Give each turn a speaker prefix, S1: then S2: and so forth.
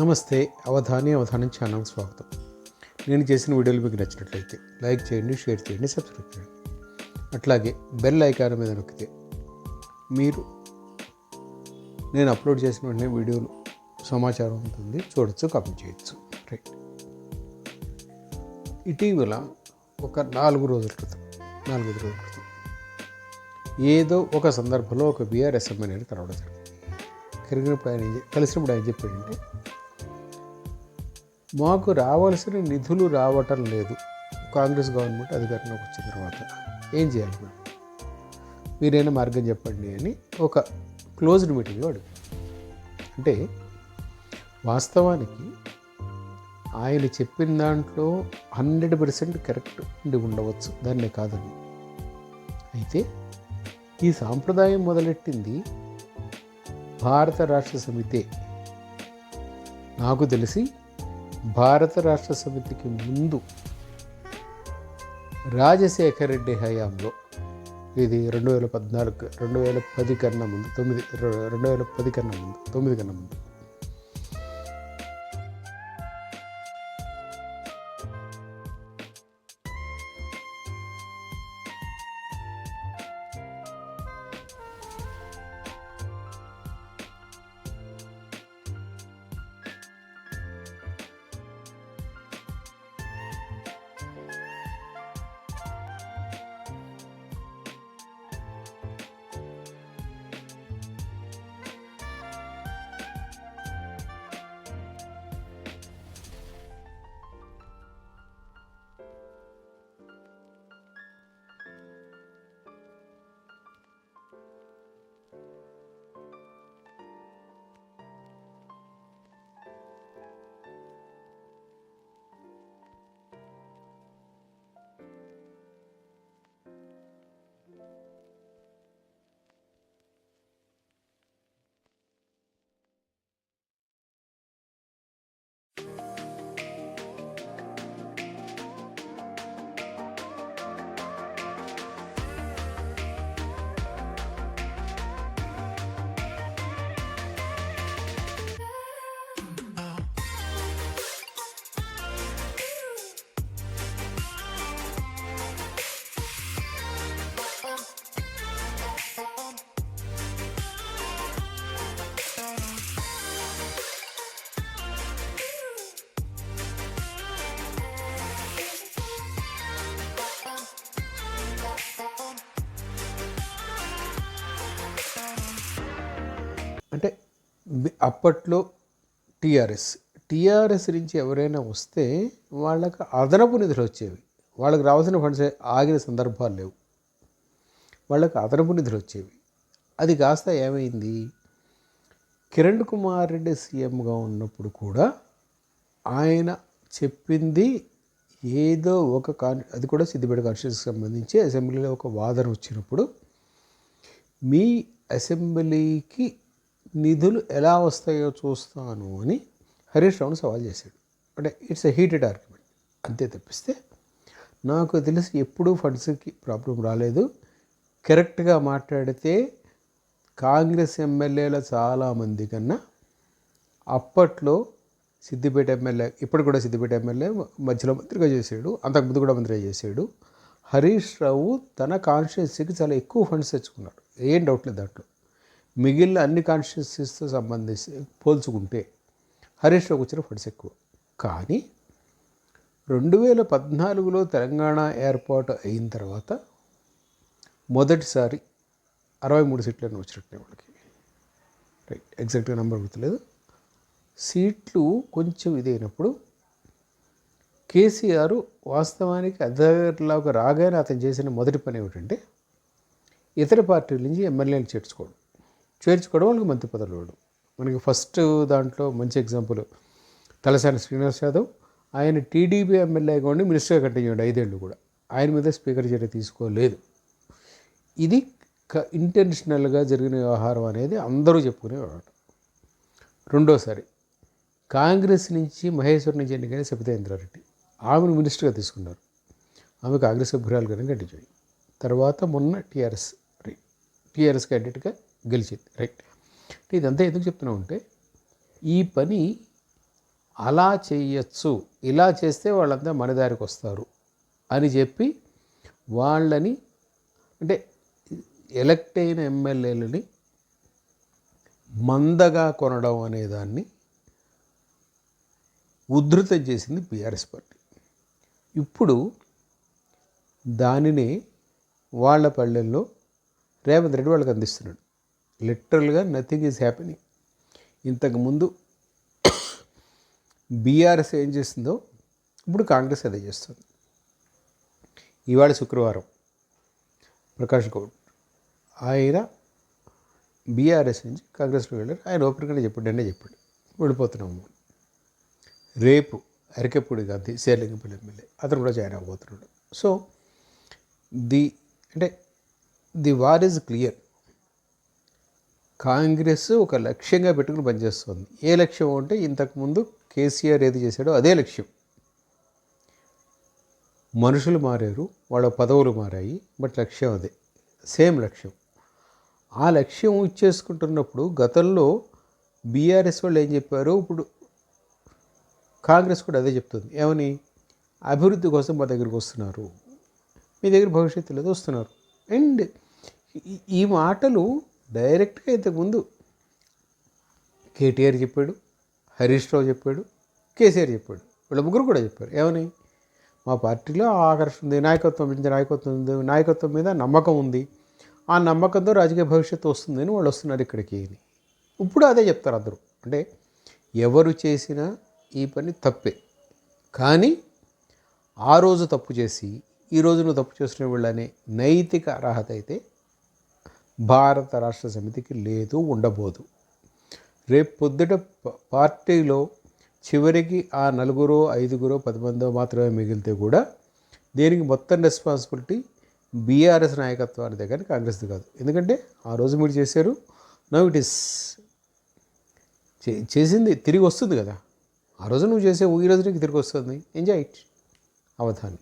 S1: నమస్తే అవధాని అవధానం ఛానల్ స్వాగతం. నేను చేసిన వీడియోలు మీకు నచ్చినట్లయితే లైక్ చేయండి షేర్ చేయండి సబ్స్క్రైబ్ చేయండి. అట్లాగే బెల్ ఐకాన్ మీద నొక్కితే మీరు నేను అప్లోడ్ చేసిన వెంటనే వీడియోలు సమాచారం ఉంటుంది చూడొచ్చు కామెంట్ చేయొచ్చు. రైట్. ఇటీవల ఒక నాలుగు రోజుల క్రితం నాలుగైదు రోజుల క్రితం ఏదో ఒక సందర్భంలో ఒక బీఆర్ఎస్ ఎమ్మెల్యేని కలవడం జరిగింది. కలిగినప్పుడు ఆయన కలిసినప్పుడు ఆయన చెప్పాడంటే మాకు రావాల్సిన నిధులు రావటం లేదు. కాంగ్రెస్ గవర్నమెంట్ అధికారంలోకి వచ్చిన తర్వాత ఏం చేయాలి మేము మీరైనా మార్గం చెప్పండి అని ఒక క్లోజ్డ్ మీటింగ్ అడిగారు అంటే వాస్తవానికి ఆయన చెప్పిన దాంట్లో హండ్రెడ్ పర్సెంట్ కరెక్ట్ ఉండి ఉండవచ్చు. దాన్నే కాదని అయితే ఈ సాంప్రదాయం మొదలెట్టింది? భారత రాష్ట్ర సమితే. నాకు తెలిసి భారత రాష్ట్ర సమితికి ముందు రాజశేఖర రెడ్డి హయాంలో ఇది రెండు వేల పద్నాలుగు రెండు వేల పది కన్నా ముందు తొమ్మిది రెండు వేల పది కన్నా ముందు తొమ్మిది కన్నా ముందు. అంటే అప్పట్లో టీఆర్ఎస్ టీఆర్ఎస్ నుంచి ఎవరైనా వస్తే వాళ్ళకి అదనపు నిధులు వచ్చేవి. వాళ్ళకి రావాల్సిన ఫండ్స్ ఆగిన సందర్భాలు లేవు. వాళ్ళకి అదనపు నిధులు వచ్చేవి. అది కాస్త ఏమైంది? కిరణ్ కుమార్ రెడ్డి సీఎంగా ఉన్నప్పుడు కూడా ఆయన చెప్పింది ఏదో ఒక కాన్ అది కూడా సిద్దిపేట కాన్స్టిట్యూన్సీకి సంబంధించి అసెంబ్లీలో ఒక వాదన వచ్చినప్పుడు మీ అసెంబ్లీకి నిధులు ఎలా వస్తాయో చూస్తాను అని హరీష్ రావును సవాల్ చేశాడు. అంటే ఇట్స్ ఎ హీటెడ్ ఆర్గ్యుమెంట్ అంతే తప్పిస్తే నాకు తెలిసి ఎప్పుడూ ఫండ్స్కి ప్రాబ్లం రాలేదు. కరెక్ట్గా మాట్లాడితే కాంగ్రెస్ ఎమ్మెల్యేల చాలామంది కన్నా అప్పట్లో సిద్దిపేట ఎమ్మెల్యే ఇప్పుడు కూడా సిద్దిపేట ఎమ్మెల్యే మధ్యలో మంత్రిగా చేశాడు. అంతకుముందు కూడా మంత్రిగా చేశాడు. హరీష్ రావు తన కాన్స్టిట్యున్సీకి చాలా ఎక్కువ ఫండ్స్ తెచ్చుకున్నాడు. ఏం డౌట్ లేదు దాంట్లో. మిగిలిన అన్ని కాన్స్టిట్యున్సీస్తో సంబంధించి పోల్చుకుంటే హరీష్ రావుకి వచ్చిన ఫండ్స్ ఎక్కువ. కానీ రెండు వేల పద్నాలుగులో తెలంగాణ ఏర్పాటు అయిన తర్వాత మొదటిసారి అరవై మూడు సీట్లను వచ్చినట్టే వాళ్ళకి. రైట్ ఎగ్జాక్ట్గా నెంబర్ గుర్తులేదు. సీట్లు కొంచెం ఇదైనప్పుడు కేసీఆర్ వాస్తవానికి అధికారులకు రాగానే అతను చేసిన మొదటి పని ఏమిటంటే ఇతర పార్టీల నుంచి ఎమ్మెల్యేలు చేర్చుకోవడం. చేర్చుకోవడం వాళ్ళకి మంత్రి పదవులు ఇవ్వడం మనకి ఫస్ట్ దాంట్లో మంచి ఎగ్జాంపుల్ తలసాని శ్రీనివాస్ యాదవ్ ఆయన టీడీపీ ఎమ్మెల్యేగా ఉండి మినిస్టర్గా కంటిన్యూ అయ్యాడు ఐదేళ్ళు కూడా. ఆయన మీద స్పీకర్ చర్య తీసుకోలేదు. ఇది క ఇంటెన్షనల్గా జరిగిన వ్యవహారం అనేది అందరూ చెప్పుకునేవాడు రెండోసారి కాంగ్రెస్ నుంచి మహేశ్వర్ నుంచి ఎన్నికైన సబితేంద్రారెడ్డి ఆమెను మినిస్టర్గా తీసుకున్నారు. ఆమె కాంగ్రెస్ సభ్యురాలుగానే కంటిన్యూ అయ్యింది తర్వాత మొన్న టీఆర్ఎస్ టీఆర్ఎస్ క్యాండిడేట్గా గెలిచింది. రైట్ ఇదంతా ఎందుకు చెప్తున్నావు అంటే ఈ పని అలా చేయొచ్చు ఇలా చేస్తే వాళ్ళంతా మన దారికి వస్తారు అని చెప్పి వాళ్ళని అంటే ఎలక్ట్ అయిన ఎమ్మెల్యేలని మందగా కొనడం అనే దాన్ని ఉద్ధృతం చేసింది బీఆర్ఎస్ పార్టీ. ఇప్పుడు దానిని వాళ్ళ పల్లెల్లో రేవంత్ రెడ్డి వాళ్ళకి అందిస్తున్నాడు. లిటరల్గా నథింగ్ ఈజ్ హ్యాపెనింగ్. ఇంతకుముందు బీఆర్ఎస్ ఏం చేసిందో ఇప్పుడు కాంగ్రెస్ అదే చేస్తుంది. ఇవాళ శుక్రవారం ప్రకాష్ గౌడ్ ఆయన బీఆర్ఎస్ నుంచి కాంగ్రెస్లో వెళ్ళారు. ఆయన ఓపెన్గానే చెప్పాడు అనే చెప్పాడు వెళ్ళిపోతున్నాము రేపు అరికెప్పుడు గాంధీ శేర్లింగపల్లి ఎమ్మెల్యే అతను కూడా జాయిన్ అవ్వబోతున్నాడు. సో ది అంటే the war is clear. Congress ఒక లక్ష్యంగా పెట్టుకుని పనిచేస్తుంది. ఏ లక్ష్యం అంటే ఇంతకుముందు కేసీఆర్ ఏది చేశాడో అదే లక్ష్యం. మనుషులు మారారు వాళ్ళ పదవులు మారాయి బట్ లక్ష్యం అదే సేమ్ లక్ష్యం. ఆ లక్ష్యం ఇచ్చేసుకుంటున్నప్పుడు గతంలో బీఆర్ఎస్ వాళ్ళు ఏం చెప్పారు? ఇప్పుడు కాంగ్రెస్ కూడా అదే చెప్తుంది. ఏమని? అభివృద్ధి కోసం మా దగ్గరికి వస్తున్నారు. మీ దగ్గర భవిష్యత్తు లేదు వస్తున్నారు. అండ్ ఈ- ఈ మాటలు డైరెక్ట్గా ఇంతకుముందు కేటీఆర్ చెప్పాడు హరీష్ రావు చెప్పాడు కేసీఆర్ చెప్పాడు. వీళ్ళ ముగ్గురు కూడా చెప్పారు. ఏమని? మా పార్టీలో ఆకర్షణ ఉంది నాయకత్వం మీద నాయకత్వం ఉంది నాయకత్వం మీద నమ్మకం ఉంది. ఆ నమ్మకంతో రాజకీయ భవిష్యత్తు వస్తుందని వాళ్ళు వస్తున్నారు ఇక్కడికి. అని ఇప్పుడు అదే చెప్తారు అందరూ. అంటే ఎవరు చేసినా ఈ పని తప్పే. కానీ ఆ రోజు తప్పు చేసి ఈ నువ్వు తప్పు చేసిన వీళ్ళనే నైతిక అర్హత అయితే భారత రాష్ట్ర సమితికి లేదు ఉండబోదు. రేపు పొద్దుట ప- పార్టీలో చివరికి ఆ నలుగురో ఐదుగురో పది మందో మాత్రమే మిగిలితే కూడా దీనికి మొత్తం రెస్పాన్సిబిలిటీ బీఆర్ఎస్ నాయకత్వానికి కానీ కాంగ్రెస్ది కాదు. ఎందుకంటే ఆ రోజు మీరు చేశారు నవ్ ఇట్ ఇస్ చే- చేసింది తిరిగి వస్తుంది కదా. ఆ రోజు నువ్వు చేసే ఈ రోజు నీకు తిరిగి వస్తుంది. Enjoy it Avadhani.